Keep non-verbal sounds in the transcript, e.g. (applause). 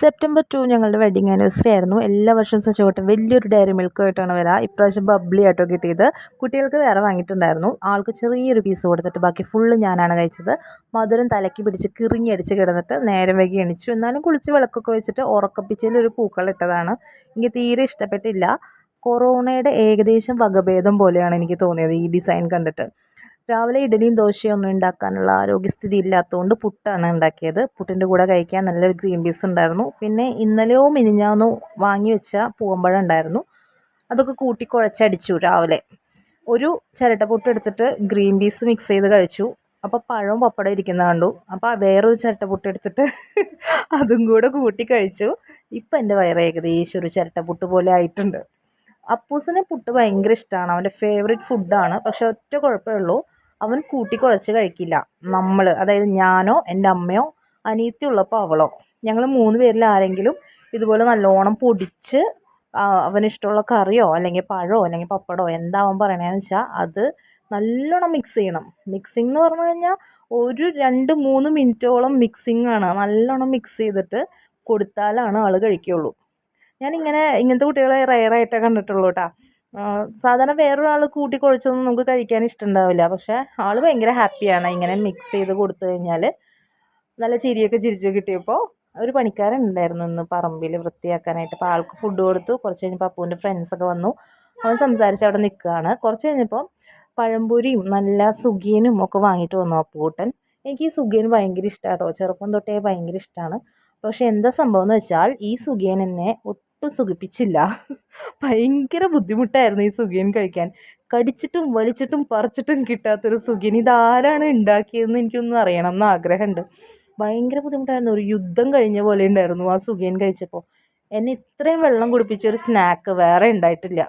September two ഞങ്ങളുടെ wedding anniversary ആയിരുന്നു. എല്ലാ വർഷവും സച്ചോട്ടം വലിയൊരു ഡയറി മിൽക്കുമായിട്ടാണ് വരിക ഇപ്രാവശ്യം ബബ്ലി ആട്ടോ കിട്ടിയത്. കുട്ടികൾക്ക് വേറെ വാങ്ങിയിട്ടുണ്ടായിരുന്നു. ആൾക്ക് ചെറിയൊരു പീസ് കൊടുത്തിട്ട് ബാക്കി ഫുള്ള് ഞാനാണ് കഴിച്ചത്. മധുരം തലയ്ക്ക് പിടിച്ച് കിറിഞ്ഞടിച്ച് കിടന്നിട്ട് നേരം വൈകി എണിച്ചു. എന്നാലും കുളിച്ച് വിളക്കൊക്കെ വെച്ചിട്ട് ഉറക്കപ്പിച്ചതിൽ ഒരു പൂക്കൾ ഇട്ടതാണ്. എനിക്ക് തീരെ ഇഷ്ടപ്പെട്ടില്ല. കൊറോണയുടെ ഏകദേശം വകഭേദം പോലെയാണ് എനിക്ക് തോന്നിയത് ഈ ഡിസൈൻ കണ്ടിട്ട്. രാവിലെ ഇഡലിയും ദോശയും ഒന്നും ഉണ്ടാക്കാനുള്ള ആരോഗ്യസ്ഥിതി ഇല്ലാത്തതുകൊണ്ട് പുട്ടാണ് ഉണ്ടാക്കിയത്. പുട്ടിന്റെ കൂടെ കഴിക്കാൻ നല്ലൊരു ഗ്രീൻ പീസ് ഉണ്ടായിരുന്നു. പിന്നെ ഇന്നലെയോ മിനിഞ്ഞാന്നോ വാങ്ങി വെച്ച പൂവമ്പഴം ഉണ്ടായിരുന്നു. അതൊക്കെ കൂട്ടി കുഴച്ചടിച്ചു രാവിലെ. ഒരു ചിരട്ട പുട്ട് എടുത്തിട്ട് ഗ്രീൻ പീസ് മിക്സ് ചെയ്ത് കഴിച്ചു. അപ്പോൾ പഴവും പപ്പടം ഇരിക്കുന്ന കണ്ടു. അപ്പോൾ വേറൊരു ചിരട്ട പുട്ട് എടുത്തിട്ട് (laughs) അതും കൂടെ കൂട്ടി കഴിച്ചു. ഇപ്പം എന്റെ വയറ് ഏകദേശം ഒരു ചിരട്ടപ്പുട്ട് പോലെ ആയിട്ടുണ്ട്. അപ്പൂസിന് പുട്ട് ഭയങ്കര ഇഷ്ടമാണ് അവന്റെ ഫേവറേറ്റ് ഫുഡാണ് പക്ഷെ ഒറ്റ കുഴപ്പമേ ഉള്ളൂ. അവൻ കൂട്ടിക്കുഴച്ച് കഴിക്കില്ല. നമ്മൾ അതായത് ഞാനോ എന്റെ അമ്മയോ അനിയത്തി ഉള്ളപ്പോൾ അവളോ. ഞങ്ങൾ മൂന്ന് പേരിൽ ആരെങ്കിലും ഇതുപോലെ നല്ലോണം പൊടിച്ച് അവനിഷ്ടമുള്ള കറിയോ അല്ലെങ്കിൽ പഴമോ അല്ലെങ്കിൽ പപ്പടമോ എന്താ അവൻ പറയണതെന്ന് വെച്ചാൽ അത് നല്ലോണം മിക്സ് ചെയ്യണം. മിക്സിംഗ് എന്ന് പറഞ്ഞു കഴിഞ്ഞാൽ ഒരു രണ്ട് മൂന്ന് മിനിറ്റോളം മിക്സിംഗ് ആണ്. നല്ലോണം മിക്സ് ചെയ്തിട്ട് കൊടുത്താലാണ് ആൾ കഴിക്കുകയുള്ളൂ ഞാനിങ്ങനെ ഇങ്ങനത്തെ കുട്ടികളെ റയറായിട്ടേ കണ്ടിട്ടുള്ളൂ കേട്ടോ സാധാരണ വേറൊരാൾ കൂട്ടി കുഴച്ചൊന്നും നമുക്ക് കഴിക്കാൻ ഇഷ്ടമുണ്ടാവില്ല. പക്ഷേ ആൾ ഭയങ്കര ഹാപ്പിയാണ്. ഇങ്ങനെ മിക്സ് ചെയ്ത് കൊടുത്തു കഴിഞ്ഞാൽ നല്ല ചിരിയൊക്കെ ചിരിച്ചു കിട്ടിയപ്പോൾ ഒരു പണിക്കാരൻ ഉണ്ടായിരുന്നു ഇന്ന് പറമ്പിൽ വൃത്തിയാക്കാനായിട്ട്. അപ്പോൾ ആൾക്ക് ഫുഡ് കൊടുത്തു. കുറച്ച് കഴിഞ്ഞപ്പോൾ അപ്പൂന്റെ ഫ്രണ്ട്സൊക്കെ വന്നു. അവൻ സംസാരിച്ച് അവിടെ നിൽക്കുകയാണ്. കുറച്ച് കഴിഞ്ഞപ്പോൾ പഴംപൊരിയും നല്ല സുഖിയനും ഒക്കെ വാങ്ങിയിട്ട് വന്നു അപ്പൂട്ടൻ എനിക്ക് ഈ സുഖിയൻ ഭയങ്കര ഇഷ്ടമാണ് കേട്ടോ ചെറുപ്പം തൊട്ടേ ഭയങ്കര ഇഷ്ടമാണ് പക്ഷേ എന്താ സംഭവം എന്ന് വെച്ചാൽ ഈ സുഖിയൻ എന്നെ ഒട്ടും സുഖിപ്പിച്ചില്ല. ഭയങ്കര ബുദ്ധിമുട്ടായിരുന്നു ഈ സുഖിയൻ കഴിക്കാൻ. കടിച്ചിട്ടും വലിച്ചിട്ടും പറിച്ചിട്ടും കിട്ടാത്തൊരു സുഖിയൻ ഇതാരാണ് ഉണ്ടാക്കിയതെന്ന് എനിക്കൊന്നും അറിയണം എന്ന് ആഗ്രഹമുണ്ട്. ഭയങ്കര ബുദ്ധിമുട്ടായിരുന്നു. ഒരു യുദ്ധം കഴിഞ്ഞ പോലെ ഉണ്ടായിരുന്നു ആ സുഖിയൻ കഴിച്ചപ്പോൾ. എന്നെ ഇത്രയും വെള്ളം കുടിപ്പിച്ച ഒരു സ്നാക്ക് വേറെ ഉണ്ടായിട്ടില്ല.